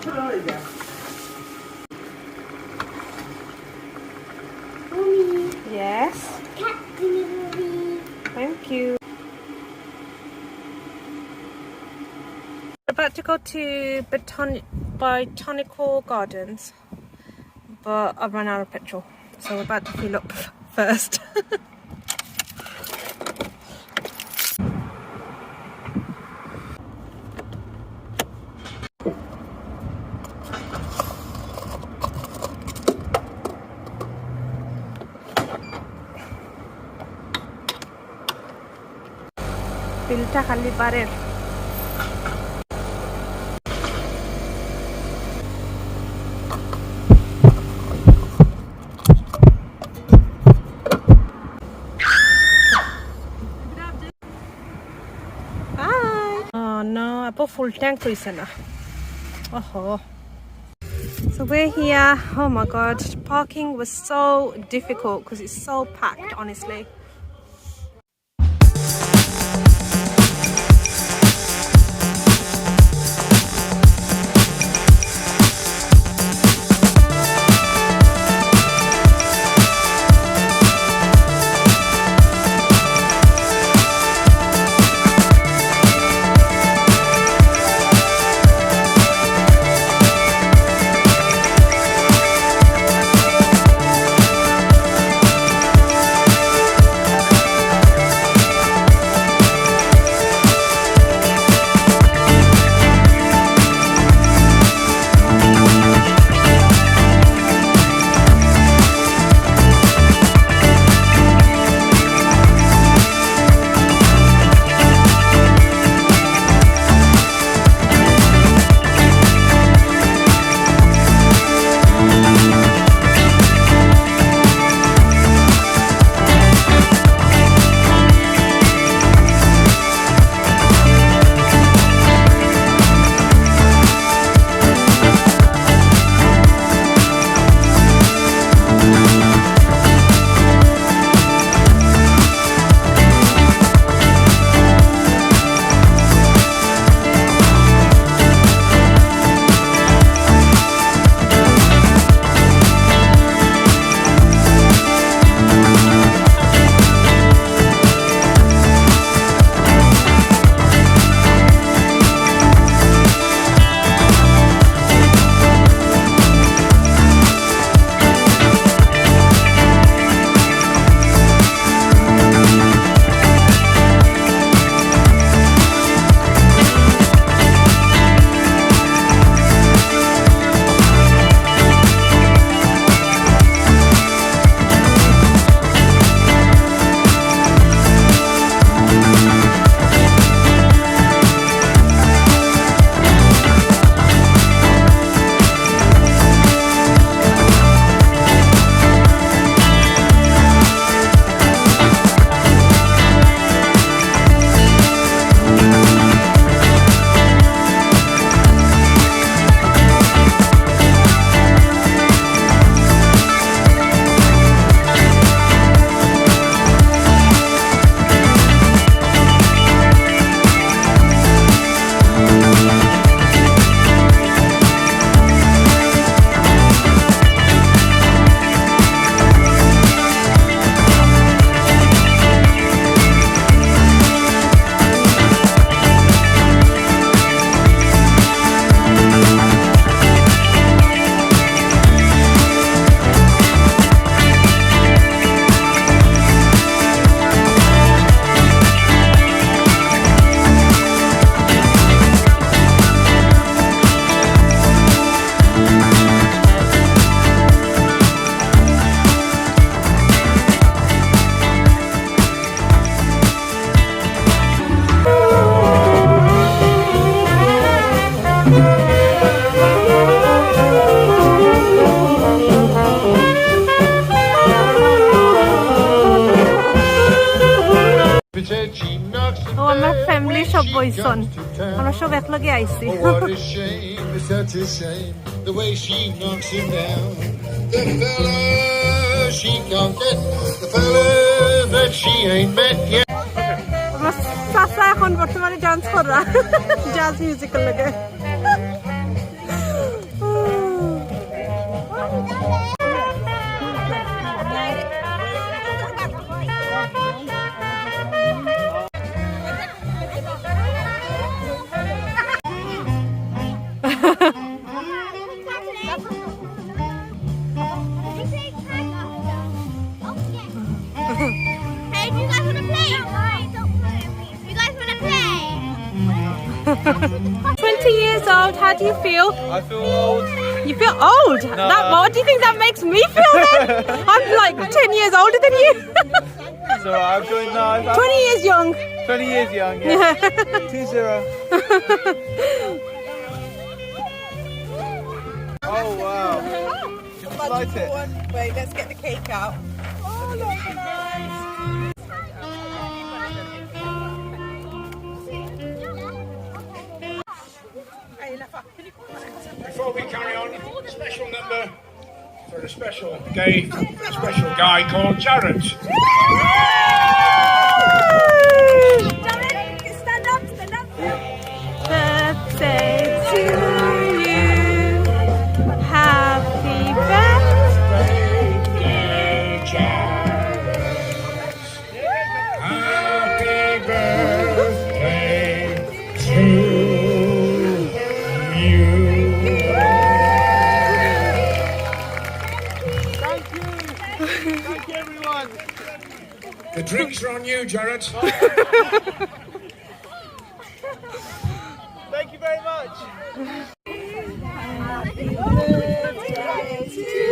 Florida. Mommy, Yes. cat delivery. Thank you. We're about to go to Botan- Botanical Gardens, but I've run out of petrol, so we're about to fill up first. বিলটা খালি পারের Bye. Oh no, আবার full tank হয়েছে না ওহো So we're here. Oh my god, parking was so difficult because it's so packed, honestly. that she ain't met yet. আমার চাচা এখন এখন বর্তমানে ডান্স করা জাজ মিউজিকের লাগে 20 years old, how do you feel? I feel old. You feel old? That, what do you think that makes me feel then? I'm like 10 years older than you. So I'm doing now. 20 years young. 20 years young, yeah. Two zero. Oh wow. Light it. Wait, let's get the cake out. Oh, Before we carry on, special number for a special day, special guy called Jared. Thank you everyone. The drinks are on you, Jared. Thank you very much.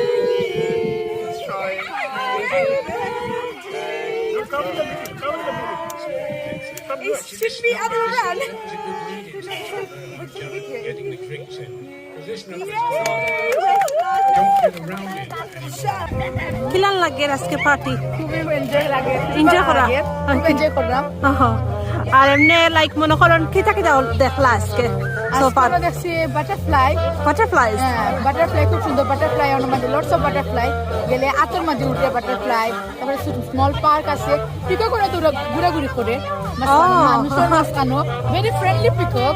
Let's try It should be other around. Getting the drinks in. 'Cause this number's Don't কিলান লাগে আজকে party খুবই enjoy লাগে। Enjoy করা? Enjoy করলাম। আর এমনি like মনে করেন কি থাকে দেখলা আজকে? আমরা দেখছি বাটারফ্লাই বাটারফ্লাইজ হ্যাঁ বাটারফ্লাই খুব সুন্দর বাটারফ্লাই ওর মধ্যে লটস অফ বাটারফ্লাই গেলে আতর মাঝে উঠে বাটারফ্লাই তারপরে স্মল পার্ক আছে। পিকক করে দূরে ঘোরাঘুরি করে। Oh. মানুষের মাঝখানো ভেরি ফ্রেন্ডলি পিকক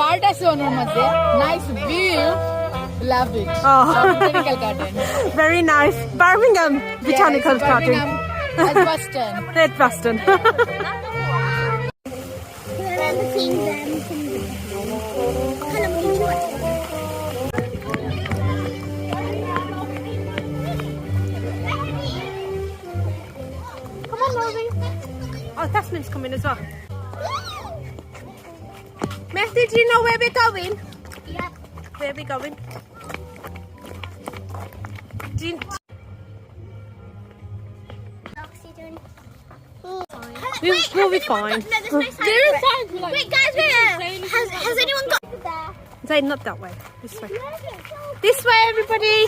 বার্ড আছে ওর মধ্যে nice view Love it. Oh. Botanical Garden. Very nice. Birmingham Botanical yes, Garden. At Boston. at Boston. Come on, Rosie. Oh, Tasman's coming as well. Matthew, do you know where we're going? Yeah. Where are we going? Do you, Oxygen. We'll- we'll be fine. No, there's no sign. Wait, guys, wait. Has, has anyone got there? Zane, not that way. This way. This way, everybody.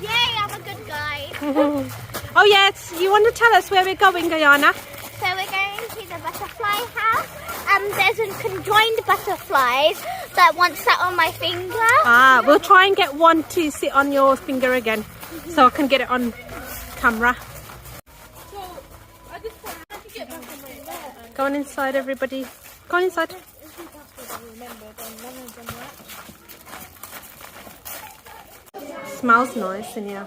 Yay, I'm a good guy. Oh yes, you want to tell us where we're going, Guyana? So we're going to the butterfly house. Um, there's a conjoined butterflies that once sat on my finger. Ah, we'll try and get one to sit on your finger again, so I can get it on camera. Go on inside, everybody. Go on inside. Smells nice in here.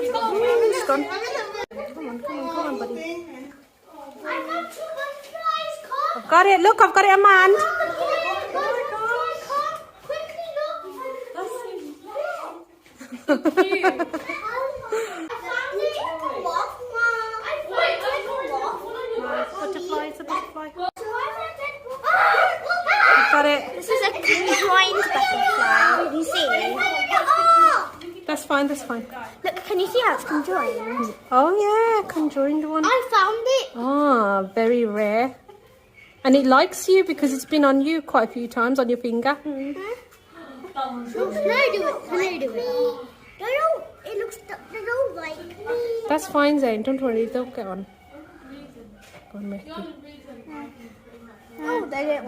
It's gone. Come on, come on, come on, buddy. I've got it. Look, I've got it on my hand. Butterfly, it's a butterfly. I've got it. This is a conjoined butterfly. Can you see? That's fine, that's fine. Look, can you see how it's conjoined? Oh yeah, conjoined one. I found it. Ah, very rare. And it likes you because it's been on you quite a few times on your finger. Can I do it? Can I do it? No. It looks. They like me. That's fine, Zane. Don't worry, they'll get on. Go on, Mehdi. Oh, no, they.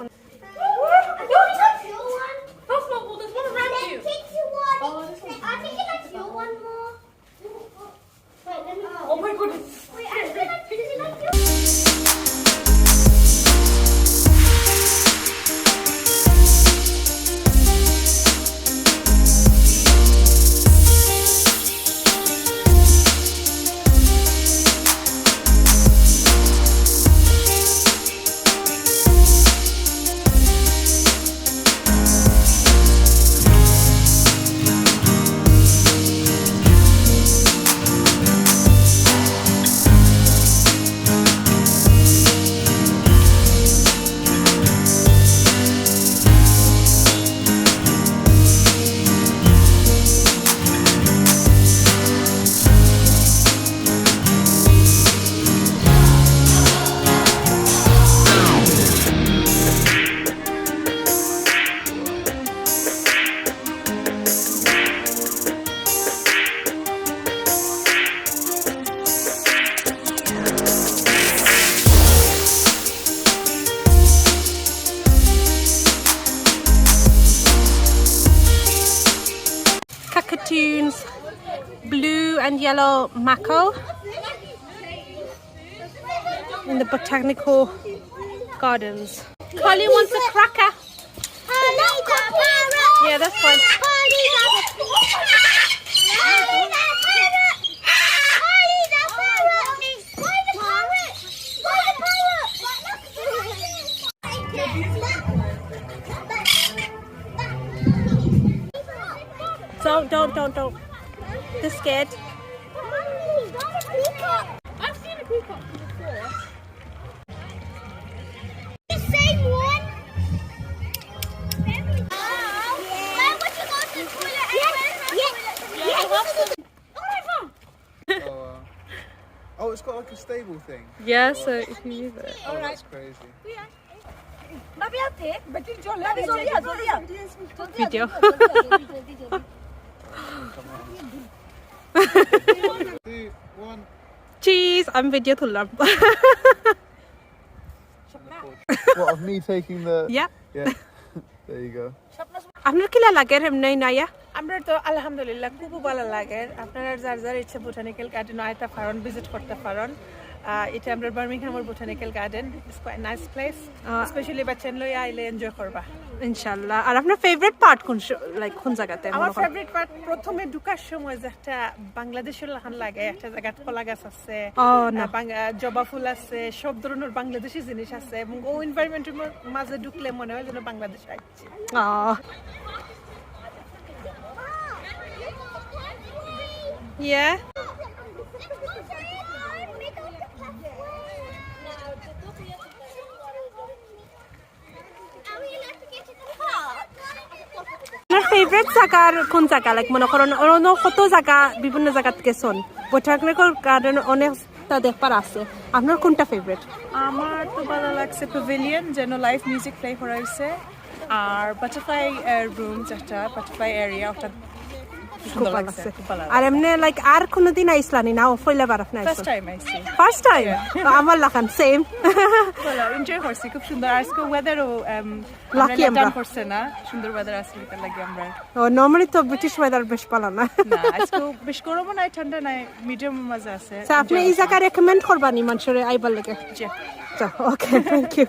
Yellow mako in the botanical gardens. Collie wants a cracker. Yeah, that's fine. Don't, don't, don't, don't. They're scared. I've seen a peacock before. The same one. Where would you go to the toilet? Yeah, yeah, yeah. Oh, it's got like a stable thing. Yeah, so if you use it. Oh, that's crazy. Video. Two, one. Cheese! I'm video tullam. What, of me taking the... yeah. Yeah. there you go. আপনার কিলা লাগে এমনি নাইয়া আমরা তো আলহামদুলিল্লাহ খুব ভালো লাগে আপনারা যার যার ইচ্ছে বোটানিক্যাল গার্ডেন আয়তা পারেন ভিজিট করতে পারেন এটা আমরা বার্মিংহামের botanical garden it's quite nice place specially বাচ্চান লই আইলে এনজয় করবা। আর আপনার ফেভারিট পার্ট কোন লাইক কোন জায়গাতে আমার ফেভারিট পার্ট প্রথমে ঢুকার সময় যে একটা বাংলাদেশের লাহান লাগে একটা জায়গাত কলা গাছ আছে জবা ফুল আছে সব ধরনের বাংলাদেশি জিনিস আছে এবং ও এনভায়রনমেন্টের মাঝে ঢুকলে মনে হয় যেন বাংলাদেশ আসছে yeah. আপনার ফেভারিট জায়গার কোন জায়গা লাইক মনে করেন অন্য কত জায়গা বিভিন্ন জায়গা থেকে শোন বোটানিক্যাল গার্ডেন অনেকটা দেখবার আছে। আপনার কোনটা ফেভারিট আমার তো ভালো লাগছে প্যাভিলিয়ন যেন লাইভ মিউজিক প্লে করা হয়েছে আর বাটারফ্লাই রুম যেটা বাটারফ্লাই এরিয়া ওটা খুব ভালো লাগছে। আর এমনি লাইক আর কোনোদিন আইসলানি না? ফইলে বার আপনি ফার্স্ট টাইম আইছি। ফার্স্ট টাইম আমার লাখান সেম ভালো এনজয় করছি খুব সুন্দর। আজকে ওয়েদারও Lucky আমরা। করছে না। সুন্দর ওয়েদার আছে এটা লাগে আমরা। ও নর্মালি তো ব্রিটিশ ওয়েদার বেশ ভালো না। না আজকে বেশ গরমও নাই ঠান্ডা নাই মিডিয়াম মাঝে আছে। আপনি এই জায়গা রেকমেন্ড করবানি মানুষের আইবার লাগে? জি। Okay thank you